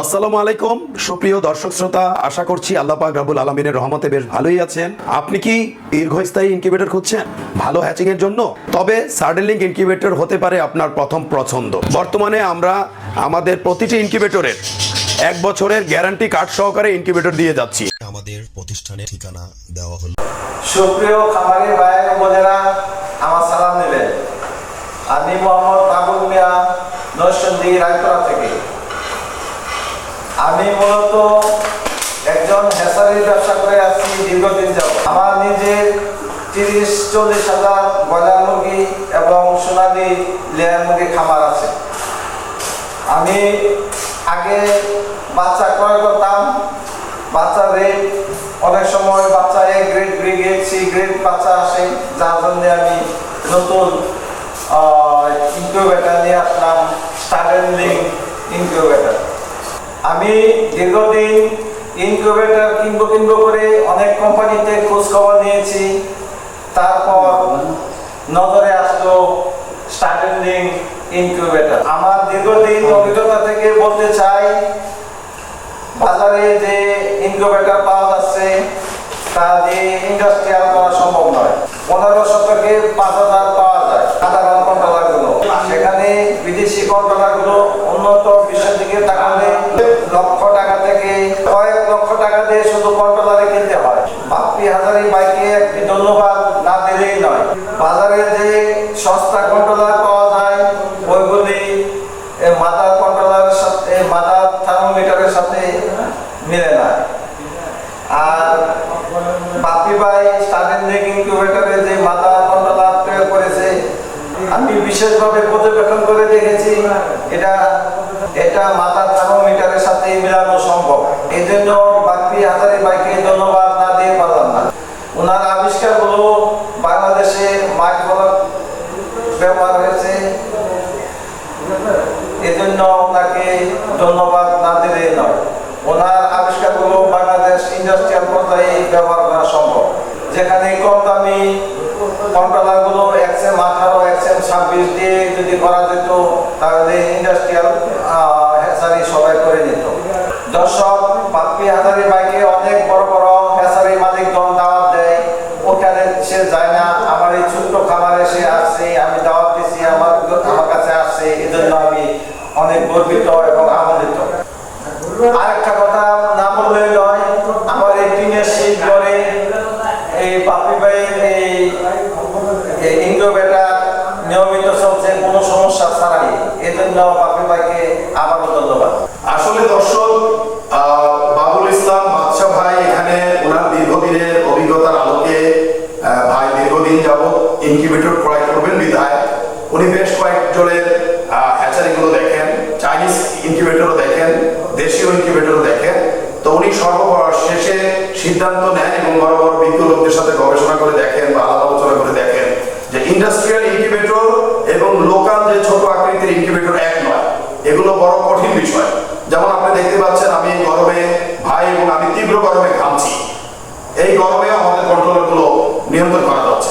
আসসালামু আলাইকুম। সুপ্রিয় দর্শক শ্রোতা আশা করছি আল্লাহ পাক রাবুল আলমিনের রহমতে বেশ ভালোই আছেন। আপনি কি দীর্ঘস্থায়ী ইনকিউবেটর খুঁজছেন? ভালো হ্যাচিং এর জন্য? তবে সার্ডেলিং ইনকিউবেটর হতে পারে আপনার প্রথম পছন্দ। বর্তমানে আমরা আমাদের প্রতিটি ইনকিউবেটরের এক বছরের গ্যারান্টি কার্ড সহকারে ইনকিউবেটর দিয়ে যাচ্ছি। আমাদের প্রতিষ্ঠানের ঠিকানা দেওয়া হলো। সুপ্রিয় খামারি ভাই বোনেরা আসছি দীর্ঘদিন যাব আমার নিজের তিরিশ, চল্লিশ হাজার ব্রয়লার মুরগি এবং সোনালি লেয়ার মুরগি খামার আছে। আমি আগে বাচ্চা ক্রয় করতাম। বাচ্চা রেট অনেক সময় বাচ্চা A grade B grade C grade বাচ্চা আসে। যার জন্য আমি নতুন ইনকিউবেটার নিয়ে আসলাম। স্টার্টেলিং ইনকিউবেটার আমি দীর্ঘদিন ইনকিউবেটার কিনবো কিনবো করে অনেক কোম্পানিতে খোঁজ খবর নিয়েছি। তারপর নজরে আসলো স্টার্টেলিং ইনকিউবেটার। আমার দীর্ঘদিন অভিজ্ঞতা থেকে বলতে চাই, বাজারে যে ইনকিউবেটর পাওয়া যাচ্ছে, তা দিয়ে ইন্ডাস্ট্রিয়াল করা সম্ভব নয়। পনেরো শতকে পাঁচ হাজার পাওয়া যায় সাধারণ কন্ট্রোলারগুলো। সেখানে বিদেশি কন্ট্রোলারগুলো উন্নত বিশ্বের দিকে তাকালে মাদার থার্মোমিটারের সাথে মিলে না। আর বাপি ভাই স্টার্টিং ইনকিউবেটরে যে মাদার কন্ট্রোলার প্রয়োগ করেছে, আমি বিশেষভাবে পর্যবেক্ষণ করে দেখেছি, এটা এটা মাদার থার্মোমিটারের সাথে মেলানো সম্ভব। এই জন্য বাপি হাজারি ভাইকে ধন্যবাদ না দিয়ে পারলাম না। ওনার আবিষ্কারগুলো বাংলাদেশে মাইক ব্যবহার হয়েছে। এজন্য ওনাকে ধন্যবাদ না দিলে নয়। ওনার আবিষ্কারগুলো বাংলাদেশ ইন্ডাস্ট্রিয়াল পর্যায়ে ব্যবহার করা সম্ভব। যেখানে কম দামি কন্ট্রোলারগুলো এক্সএম আঠারো এক্সএম ছাব্বিশ দিয়ে যদি করা যেত, তাহলে ইন্ডাস্ট্রিয়াল হ্যাচারি সবাই করে নিত। দর্শক বাপ্পি হাজারি অনেক গর্বিত এবং আনন্দিত। আরেকটা কথা না বললে নয়, আমার এই টিনের শীত ঘরে এই বাপি ভাইয়ের এই ইন্দ্রবেটা নিয়মিত চলছে, কোনো সমস্যা ছাড়াই। এজন্য জন্য বাপি ভাইকে আবারও ধন্যবাদ। আসলে দর্শক দেশীয় ইনকিউবেটর দেখেন তো উনি সর্বশেষে সিদ্ধান্ত নেন এবং বড় বড় বিজ্ঞ লোকদের সাথে গবেষণা করে দেখেন বা আলোচনা করে দেখেন যে ইন্ডাস্ট্রিয়াল ইনকিউবেটর এবং লোকাল যে ছোট আকৃতির ইনকিউবেটর এক নয়, এগুলো বড় কঠিন বিষয় যেমন আপনি দেখতে পাচ্ছেন আমি এই গরমে ভাই এবং আমি তীব্র গরমে ঘামছি এই গরমেও আমাদের কন্ট্রোলারগুলো নিয়ন্ত্রণ করা যাচ্ছে